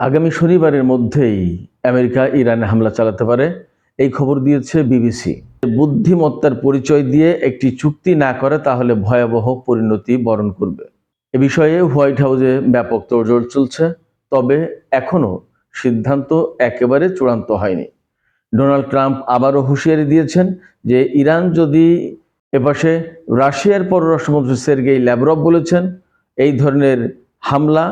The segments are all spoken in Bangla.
আগামী শনিবারের মধ্যেই আমেরিকা ইরানে হামলা চালাতে পারে, এই খবর দিয়েছে বিবিসি। বুদ্ধিমত্তার পরিচয় দিয়ে একটি চুক্তি না করে তাহলে ভয়াবহ পরিণতি বরণ করবে। এ বিষয়ে হোয়াইট হাউসে ব্যাপক তোড়জোড় চলছে, তবে এখনও সিদ্ধান্ত একেবারে চূড়ান্ত হয়নি। ডোনাল্ড ট্রাম্প আবারও হুঁশিয়ারি দিয়েছেন যে ইরান যদি এপাশে রাশিয়ার পররাষ্ট্রমন্ত্রী সের্গেই ল্যাভরভ বলেছেন, এই ধরনের হামলা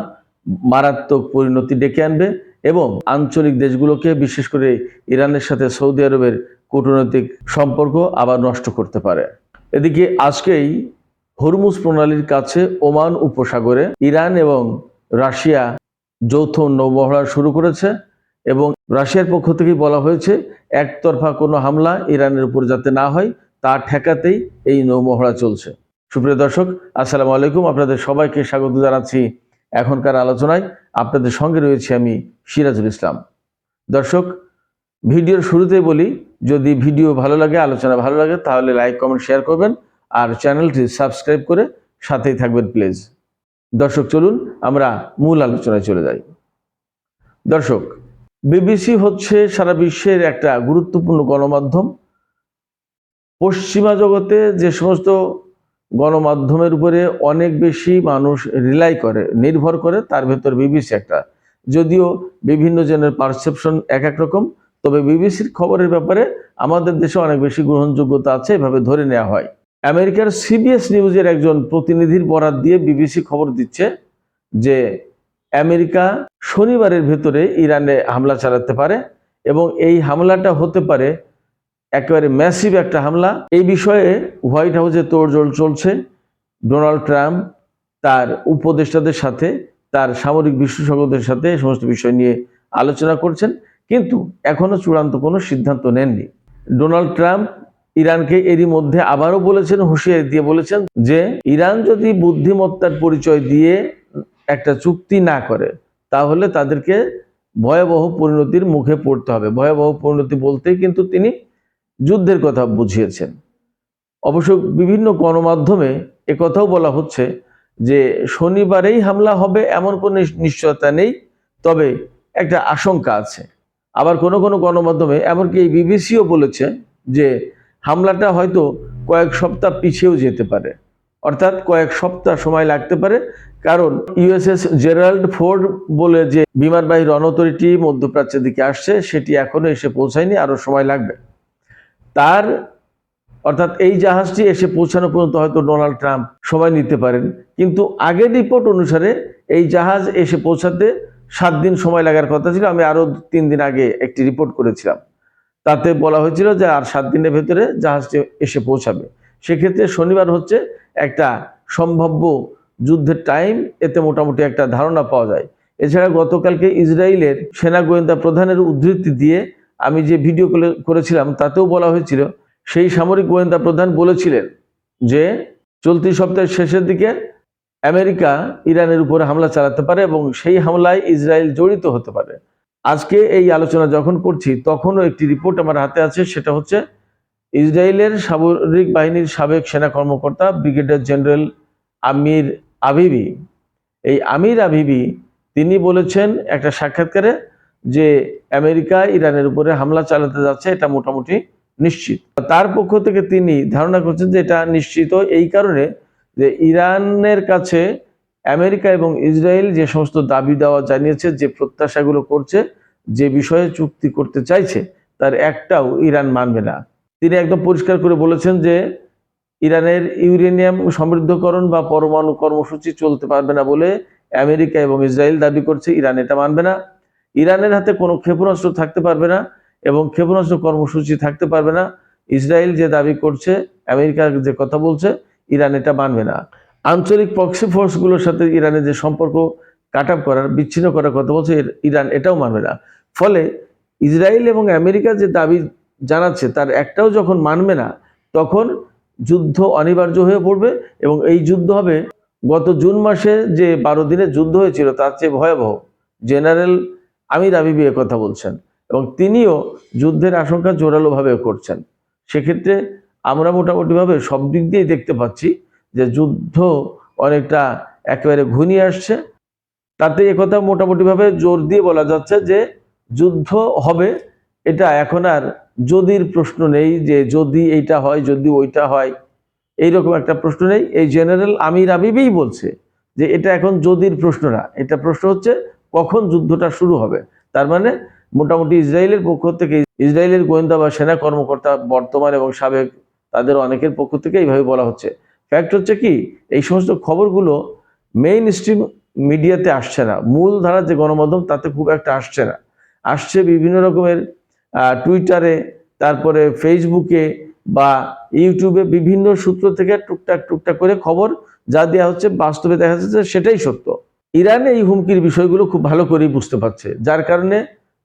মারাত্মক পরিণতি ডেকে আনবে এবং আঞ্চলিক দেশগুলোকে, বিশেষ করে ইরানের সাথে সৌদি আরবের কূটনৈতিক সম্পর্ক আবার নষ্ট করতে পারে। এদিকে আজকেই হরমুজ প্রণালীর কাছে ওমান উপসাগরে ইরান এবং রাশিয়া যৌথ নৌমহড়া শুরু করেছে এবং রাশিয়ার পক্ষ থেকেই বলা হয়েছে, একতরফা কোনো হামলা ইরানের উপর যাতে না হয়, তা ঠেকাতেই এই নৌমহড়া চলছে। সুপ্রিয় দর্শক, আসসালামু আলাইকুম। আপনাদের সবাইকে স্বাগত জানাচ্ছি এখনকার আলোচনায় আপনাদের সঙ্গে রয়েছে আমি সিরাজুল ইসলাম। দর্শক, ভিডিওর শুরুতেই বলি, যদি ভিডিও ভালো লাগে, আলোচনা ভালো লাগে, তাহলে লাইক, কমেন্ট, শেয়ার করবেন আর চ্যানেলটি সাবস্ক্রাইব করে সাথেই থাকবেন প্লিজ। দর্শক, চলুন আমরা মূল আলোচনায় চলে যাই। দর্শক, বিবিসি হচ্ছে সারা বিশ্বের একটা গুরুত্বপূর্ণ গণমাধ্যম। পশ্চিমা জগতে যে সমস্ত গণমাধ্যমের উপরে অনেক বেশি মানুষ রিলাই করে, নির্ভর করে, তার ভেতর বিবিসি একটা। যদিও বিভিন্ন জনের পারসেপশন এক এক রকম, তবে বিবিসির খবরের ব্যাপারে আমাদের দেশে অনেক বেশি গ্রহণযোগ্যতা আছে, এভাবে ধরে নেওয়া হয়। আমেরিকার সিবিএস নিউজের একজন প্রতিনিধির বরাত দিয়ে বিবিসি খবর দিচ্ছে যে, আমেরিকা শনিবারের ভেতরে ইরানে হামলা চালাতে পারে এবং এই হামলাটা হতে পারে একেবারে ম্যাসিভ একটা হামলা। এই বিষয়ে হোয়াইট হাউসে তোড়জোড় চলছে। ডোনাল্ড ট্রাম্প তার উপদেষ্টাদের সাথে, তার সামরিক বিশেষজ্ঞদের সাথে সমস্ত বিষয় নিয়ে আলোচনা করছেন। কিন্তু এখনও চূড়ান্ত কোনো সিদ্ধান্ত নেননি। ডোনাল্ড ট্রাম্প ইরানকে এরই মধ্যে আবারও বলেছেন, হুঁশিয়ারি দিয়ে বলেছেন যে, ইরান যদি বুদ্ধিমত্তার পরিচয় দিয়ে একটা চুক্তি না করে, তাহলে তাদেরকে ভয়াবহ পরিণতির মুখে পড়তে হবে। ভয়াবহ পরিণতি বলতেই কিন্তু তিনি যুদ্ধের কথা বুঝিয়েছেন। অবশ্য বিভিন্ন গণমাধ্যমে কথাও বলা হচ্ছে যে শনিবারেই হামলা হবে এমন কোনো নিশ্চয়তা নেই, তবে একটা আশঙ্কা আছে। আবার কোনো কোনো গণমাধ্যমে, এমনকি এই বিবিসিও বলেছে যে হামলাটা হয়তো কয়েক সপ্তাহ পিছিয়েও যেতে পারে। অর্থাৎ কয়েক সপ্তাহ সময় লাগতে পারে, কারণ ইউএসএস জেরাল্ড ফোর্ড বলে যে বিমানবাহী রণ অথরিটি মধ্যপ্রাচ্যের দিকে আসছে, সেটি এখনও এসে পৌঁছায়নি, আরও সময় লাগবে। তার, অর্থাৎ এই জাহাজটি এসে পৌঁছানো পর্যন্ত হয়তো ডোনাল্ড ট্রাম্প সময় নিতে পারেন। কিন্তু আগের রিপোর্ট অনুসারে এই জাহাজ এসে পৌঁছাতে সাত দিন সময় লাগার কথা ছিল। আমি আরও তিন দিন আগে একটি রিপোর্ট করেছিলাম। তাতে বলা হয়েছিল যে আর সাত দিনের ভেতরে জাহাজটি এসে পৌঁছাবে। সেক্ষেত্রে শনিবার হচ্ছে একটা সম্ভাব্য যুদ্ধের টাইম এতে মোটামুটি একটা ধারণা পাওয়া যায়। এছাড়া গতকালকে ইসরায়েলের সেনা গোয়েন্দা প্রধানের উদ্ধৃতি দিয়ে আমি যে ভিডিও করেছিলাম, তাতেও বলা হয়েছিল, সেই সামরিক গোয়েন্দা প্রধান বলেছিলেন যে, চলতি সপ্তাহের শেষের দিকে আমেরিকা ইরানের উপরে হামলা চালাতে পারে এবং সেই হামলায় ইসরায়েল জড়িত হতে পারে। আজকে এই আলোচনা যখন করছি, তখনও একটি রিপোর্ট আমার হাতে আছে, সেটা হচ্ছে ইসরায়েলের সামরিক বাহিনীর সাবেক সেনা কর্মকর্তা ব্রিগেডিয়ার জেনারেল আমির আবিবি। এই আমির আবিবি, তিনি বলেছেন, একটা সাক্ষাৎকারে যে আমেরিকা ইরানের উপরে হামলা চালাতে যাচ্ছে, এটা মোটামুটি নিশ্চিত। তার পক্ষ থেকে তিনি ধারণা করছেন যে এটা নিশ্চিত এই কারণে যে ইরানের কাছে আমেরিকা এবং ইসরায়েল যে সমস্ত দাবি দেওয়া জানিয়েছে, যে প্রত্যাশাগুলো করছে, যে বিষয়ে চুক্তি করতে চাইছে, তার একটাও ইরান মানবে না। তিনি একদম পরিষ্কার করে বলেছেন যে ইরানের ইউরেনিয়াম সমৃদ্ধকরণ বা পরমাণু কর্মসূচি চলতে পারবে না বলে আমেরিকা এবং ইসরায়েল দাবি করছে, ইরান এটা মানবে না। ইরানের হাতে কোনো ক্ষেপণাস্ত্র থাকতে পারবে না এবং ক্ষেপণাস্ত্র কর্মসূচি থাকতে পারবে না। ইসরায়েল যে দাবি করছে, আমেরিকা যে কথা বলছে, ইরান এটা মানবে না। আঞ্চলিক প্রক্সি ফোর্সগুলোর সাথে ইরানের যে সম্পর্ক কাট আপ করার, বিচ্ছিন্ন করার কথা বলছে ইরান এটাও মানবে না। ফলে ইসরায়েল এবং আমেরিকা যে দাবি জানাচ্ছে, তার একটাও যখন মানবে না, তখন যুদ্ধ অনিবার্য হয়ে পড়বে এবং এই যুদ্ধ হবে গত জুন মাসে যে বারো দিনের যুদ্ধ হয়েছিল, তার চেয়ে ভয়াবহ। জেনারেল আমির আবিবি কথা বলছেন এবং তিনিও যুদ্ধের আশঙ্কা জোরালোভাবে করছেন। সেক্ষেত্রে আমরা মোটামুটিভাবে সব দিক দিয়েই দেখতে পাচ্ছি যে যুদ্ধ অনেকটা একেবারে ঘনিয়ে আসছে। তাতে একথা মোটামুটিভাবে জোর দিয়ে বলা যাচ্ছে যে যুদ্ধ হবে, এটা এখন আর যদির প্রশ্ন নেই যে যদি এইটা হয়, যদি ওইটা হয়, এইরকম একটা প্রশ্ন নেই। এই জেনারেল আমির আবিবেই বলছে যে এটা এখন যদির প্রশ্ন না, এটা প্রশ্ন হচ্ছে কখন যুদ্ধটা শুরু হবে? তার মানে মোটামুটি ইসরায়েলের পক্ষ থেকে, ইসরায়েলের গোয়েন্দা বা সেনা কর্মকর্তা বর্তমান এবং সাবেক, তাদের অনেকের পক্ষ থেকে এইভাবে বলা হচ্ছে। ফ্যাক্ট হচ্ছে কি, এই সমস্ত খবরগুলো মেইন স্ট্রিম মিডিয়াতে আসছে না। মূল ধারা যে গণমাধ্যম, তাতে খুব একটা আসছে না। আসছে বিভিন্ন রকমের টুইটারে তারপরে ফেসবুকে বা ইউটিউবে বিভিন্ন সূত্র থেকে টুকটাক টুকটাক করে খবর যা দেওয়া হচ্ছে, বাস্তবে দেখা যাচ্ছে সেটাই সত্য। ইরান এই হুমকির বিষয়গুলো খুব ভালো করেই বুঝতে পারছে। যার কারণে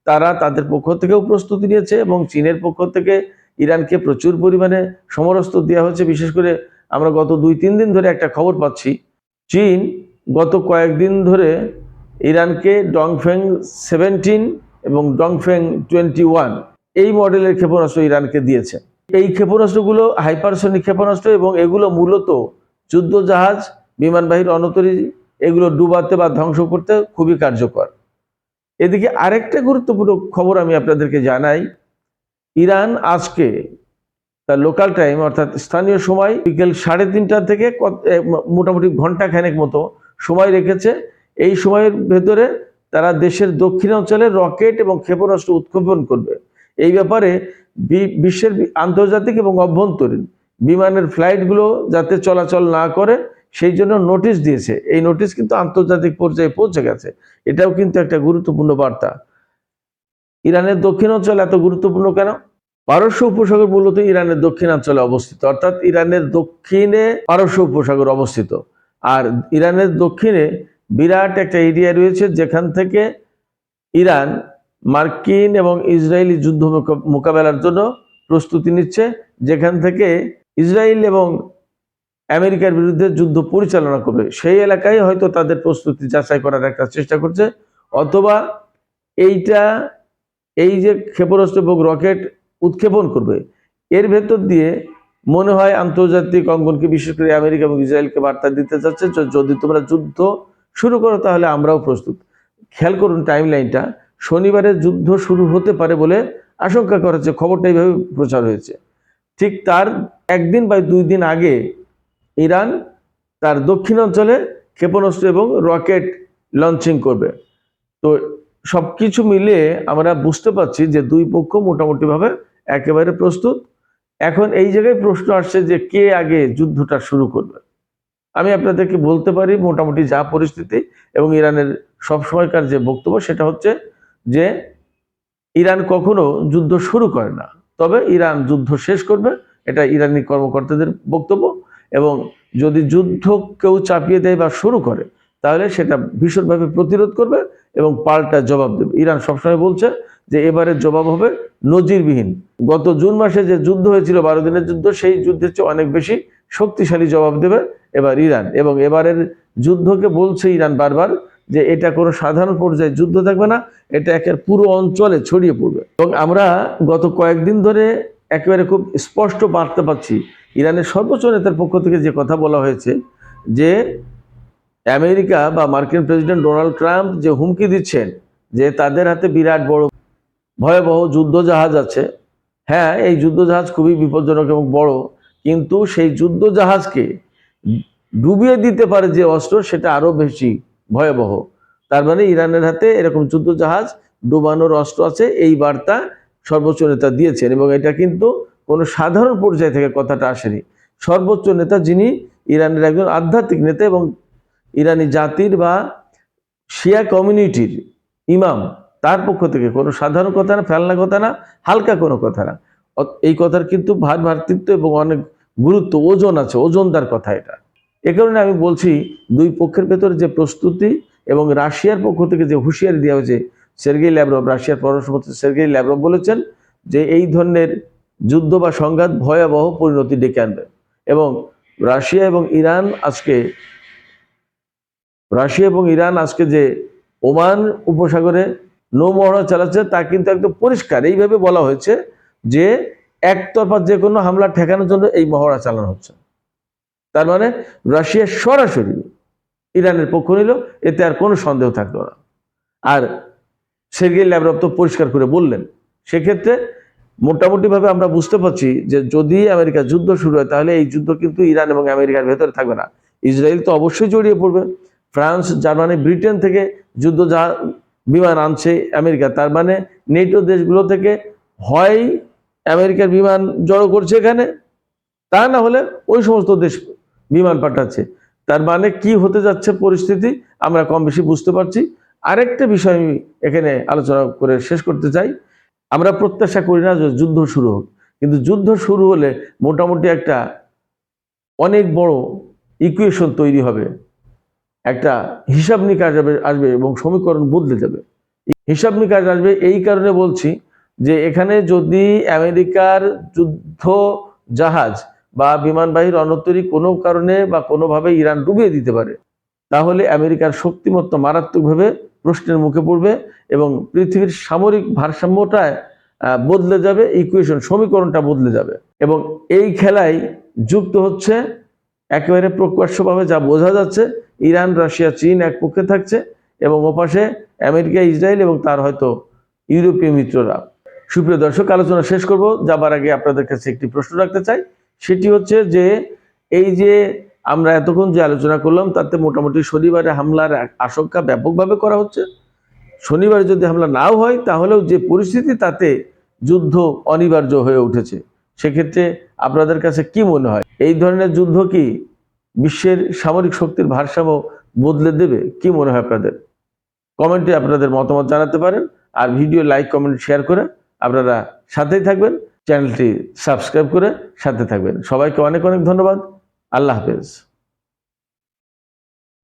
তারা তাদের পক্ষ থেকেও প্রস্তুতি নিয়েছে এবং চীনের পক্ষ থেকে ইরানকে প্রচুর পরিমাণে সমরস্ত্র দেওয়া হচ্ছে বিশেষ করে আমরা গত দুই, তিন দিন ধরে একটা খবর পাচ্ছি, চীন গত কয়েকদিন ধরে ইরানকে ডংফেং সেভেন্টিন এবং ডংফেং টোয়েন্টি ওয়ান এই মডেলের ক্ষেপণাস্ত্র ইরানকে দিয়েছে। এই ক্ষেপণাস্ত্রগুলো হাইপারসনিক ক্ষেপণাস্ত্র এবং এগুলো মূলত যুদ্ধ জাহাজ বিমানবাহী রণতরী এগুলো ডুবাতে বা ধ্বংস করতে খুবই কার্যকর। এদিকে আরেকটা গুরুত্বপূর্ণ খবর আমি আপনাদেরকে জানাই। ইরান আজকে তার লোকাল টাইম অর্থাৎ স্থানীয় সময় বিকেল সাড়ে তিনটা থেকে মোটামুটি ঘণ্টা খানেক মতো সময় রেখেছে। এই সময়ের ভেতরে তারা দেশের দক্ষিণাঞ্চলে রকেট এবং ক্ষেপণাস্ত্র উৎক্ষেপণ করবে। এই ব্যাপারে বিশ্বের আন্তর্জাতিক এবং অভ্যন্তরীণ বিমানের ফ্লাইটগুলো যাতে চলাচল না করে সেই জন্য নোটিশ দিয়েছে। এই নোটিশ কিন্তু আন্তর্জাতিক পর্যায়ে পৌঁছে গেছে। এটাও কিন্তু একটা গুরুত্বপূর্ণ বার্তা। ইরানের দক্ষিণাঞ্চল এত গুরুত্বপূর্ণ কেন? পারস্য উপসাগর মূলত ইরানের দক্ষিণাঞ্চলে অবস্থিত। অর্থাৎ ইরানের দক্ষিণে পারস্য উপসাগর অবস্থিত। আর ইরানের দক্ষিণে বিরাট একটা এরিয়া রয়েছে যেখান থেকে ইরান মার্কিন এবং ইসরায়েলি যুদ্ধ মোকা- মোকাবেলার জন্য প্রস্তুতি নিচ্ছে। যেখান থেকে ইসরায়েল এবং আমেরিকার বিরুদ্ধে যুদ্ধ পরিচালনা করবে। সেই এলাকায় হয়তো তাদের প্রস্তুতি যাচাই করার একটা চেষ্টা করছে। অথবা এইটা, এই যে ক্ষেপণাস্ত্র এবং রকেট উৎক্ষেপণ করবে, এর ভেতর দিয়ে মনে হয় আন্তর্জাতিক অঙ্গনকে, বিশেষ করে আমেরিকা এবং ইসরায়েলকে বার্তা দিতে চাচ্ছে যদি তোমরা যুদ্ধ শুরু করো তাহলে আমরাও প্রস্তুত। খেয়াল করুন টাইম লাইনটা শনিবারে যুদ্ধ শুরু হতে পারে বলে আশঙ্কা করা হচ্ছে। খবরটা এইভাবে প্রচার হয়েছে। ঠিক তার একদিন বা দুই দিন আগে ইরান তার দক্ষিণাঞ্চলে ক্ষেপণাস্ত্র এবং রকেট লঞ্চিং করবে। তো সব কিছু মিলে আমরা বুঝতে পারছি যে দুই পক্ষ মোটামুটিভাবে একেবারে প্রস্তুত। এখন এই জায়গায় প্রশ্ন আসছে যে কে আগে যুদ্ধটা শুরু করবে? আমি আপনাদেরকে বলতে পারি মোটামুটি যা পরিস্থিতি এবং ইরানের সবসময়কার যে বক্তব্য সেটা হচ্ছে যে ইরান কখনো যুদ্ধ শুরু করে না। তবে ইরান যুদ্ধ শেষ করবে, এটা ইরানি কর্মকর্তাদের বক্তব্য। এবং যদি যুদ্ধ কেউ চাপিয়ে দেয় বা শুরু করে, তাহলে সেটা ভীষণভাবে প্রতিরোধ করবে এবং পাল্টা জবাব দেবে। ইরান সবসময় বলছে যে এবারের জবাব হবে নজিরবিহীন। গত জুন মাসে যে যুদ্ধ হয়েছিল, বারো দিনের যুদ্ধ, সেই যুদ্ধের চেয়ে অনেক বেশি শক্তিশালী জবাব দেবে এবার ইরান। এবং এবারের যুদ্ধকে বলছে ইরান বারবার যে এটা কোনো সাধারণ পর্যায়ে যুদ্ধ থাকবে না, এটা একের পুরো অঞ্চলে ছড়িয়ে পড়বে। এবং আমরা গত কয়েকদিন ধরে একেবারে খুব স্পষ্ট বার্তা পাচ্ছি। ইরানের সর্বোচ্চ নেতার পক্ষ থেকে যে কথা বলা হয়েছে, যে আমেরিকা বা মার্কিন প্রেসিডেন্ট ডোনাল্ড ট্রাম্প যে হুমকি দিচ্ছেন, যে তাদের হাতে বিরাট বড় ভয়াবহ যুদ্ধ জাহাজ আছে। হ্যাঁ এই যুদ্ধ জাহাজ খুবই বিপজ্জনক এবং বড়, কিন্তু সেই যুদ্ধ জাহাজকে ডুবিয়ে দিতে পারে যে অস্ত্র, সেটা আরও বেশি ভয়াবহ। তার মানে ইরানের হাতে এরকম যুদ্ধ জাহাজ ডুবানোর অস্ত্র আছে, এই বার্তা সর্বোচ্চ নেতা দিয়েছেন এবং এটা কিন্তু কোনো সাধারণ পর্যায় থেকে কথাটা আসেনি। সর্বোচ্চ নেতা যিনি ইরানের একজন আধ্যাত্মিক নেতা এবং ইরানি জাতির বা শিয়া কমিউনিটির ইমাম, তার পক্ষ থেকে কোনো সাধারণ কথা না, ফেলনা কথা না, হালকা কোনো কথা না। এই কথার কিন্তু ভার ভাতৃত্ব এবং অনেক গুরুত্ব, ওজন আছে, ওজনদার কথা এটা। এ কারণে আমি বলছি, দুই পক্ষের ভেতরে যে প্রস্তুতি এবং রাশিয়ার পক্ষ থেকে যে হুঁশিয়ারি দেওয়া হয়েছে সের্গেই ল্যাব্রভ রাশিয়ার পররাষ্ট্রমন্ত্রী সের্গেই ল্যাব্রভ বলেছেন যে এই ধরনের যুদ্ধ বা সংঘাত ভয়াবহ পরিণতি ডেকে আনবে। এবং রাশিয়া এবং ইরান আজকে, রাশিয়া এবং ইরান আজকে যে ওমান উপসাগরে নৌমহড়া চালাচ্ছে তা কিন্তু একদম পরিষ্কার। এইভাবে বলা হয়েছে যে একতরফা যে কোনো হামলা ঠেকানোর জন্য এই মহড়া চালানো হচ্ছে। তার মানে রাশিয়া সরাসরি ইরানের পক্ষ নিল এতে আর কোনো সন্দেহ থাকল না। আর সের্গেই ল্যাভরভ তো পরিষ্কার করে বললেন। সেক্ষেত্রে মোটামুটিভাবে আমরা বুঝতে পারছি যে যদি আমেরিকা যুদ্ধ শুরু হয়, তাহলে এই যুদ্ধ কিন্তু ইরান এবং আমেরিকার ভেতরে থাকবে না। ইসরায়েল তো অবশ্যই জড়িয়ে পড়বে। ফ্রান্স, জার্মানি, ব্রিটেন থেকে যুদ্ধ যা বিমান আনছে আমেরিকা, তার মানে নেটো দেশগুলো থেকে হয় আমেরিকার বিমান জড়ো করছে এখানে। তা না হলে ওই সমস্ত দেশ বিমান পাঠাচ্ছে। তার মানে কি হতে যাচ্ছে পরিস্থিতি আমরা কম বেশি বুঝতে পারছি। আরেকটা বিষয় এখানে আলোচনা করে শেষ করতে চাই। আমরা প্রত্যাশা করি না যে যুদ্ধ শুরু হোক। কিন্তু যুদ্ধ শুরু হলে মোটামুটি একটা অনেক বড় ইকুয়েশন তৈরি হবে। একটা হিসাব নিকাশ আসবে এবং সমীকরণ বদলে যাবে। হিসাব নিকাশ আসবে এই কারণে বলছি যে এখানে যদি আমেরিকার যুদ্ধ জাহাজ বা বিমানবাহী রণতরী কোনো কারণে বা কোনোভাবে ইরান ডুবিয়ে দিতে পারে, তাহলে আমেরিকার শক্তিমত্তা মারাত্মকভাবে প্রশ্নের মুখে পড়বে এবং পৃথিবীর সামরিক ভারসাম্যটা আহ, বদলে যাবে ইকুয়েশন সমীকরণটা বদলে যাবে। এবং এই খেলায় যুক্ত হচ্ছে একেবারে প্রকাশ্যভাবে যা বোঝা যাচ্ছে ইরান রাশিয়া চীন এক পক্ষে থাকছে এবং ওপাশে আমেরিকা ইসরায়েল এবং তার হয়তো ইউরোপীয় মিত্ররা। সুপ্রিয় দর্শক আলোচনা শেষ করব। যাবার আগে আপনাদের কাছে একটি প্রশ্ন রাখতে চাই। সেটি হচ্ছে যে এই যে আমরা এতক্ষণ যে আলোচনা করলাম, তাতে মোটামুটি শনিবারে হামলার আশঙ্কা ব্যাপকভাবে করা হচ্ছে। শনিবারে যদি হামলা নাও হয়, তাহলেও যে পরিস্থিতি, তাতে যুদ্ধ অনিবার্য হয়ে উঠেছে। সেক্ষেত্রে আপনাদের কাছে কি মনে হয়? এই ধরনের যুদ্ধ কি বিশ্বের সামরিক শক্তির ভারসাম্য বদলে দেবে? কি মনে হয় আপনাদের? কমেন্টে আপনাদের মতামত জানাতে পারেন, আর ভিডিও লাইক, কমেন্ট, শেয়ার করে আপনারা সাথেই থাকবেন। চ্যানেলটি সাবস্ক্রাইব করে সাথে থাকবেন। সবাইকে অনেক অনেক ধন্যবাদ। আল্লাহ হাফেজ।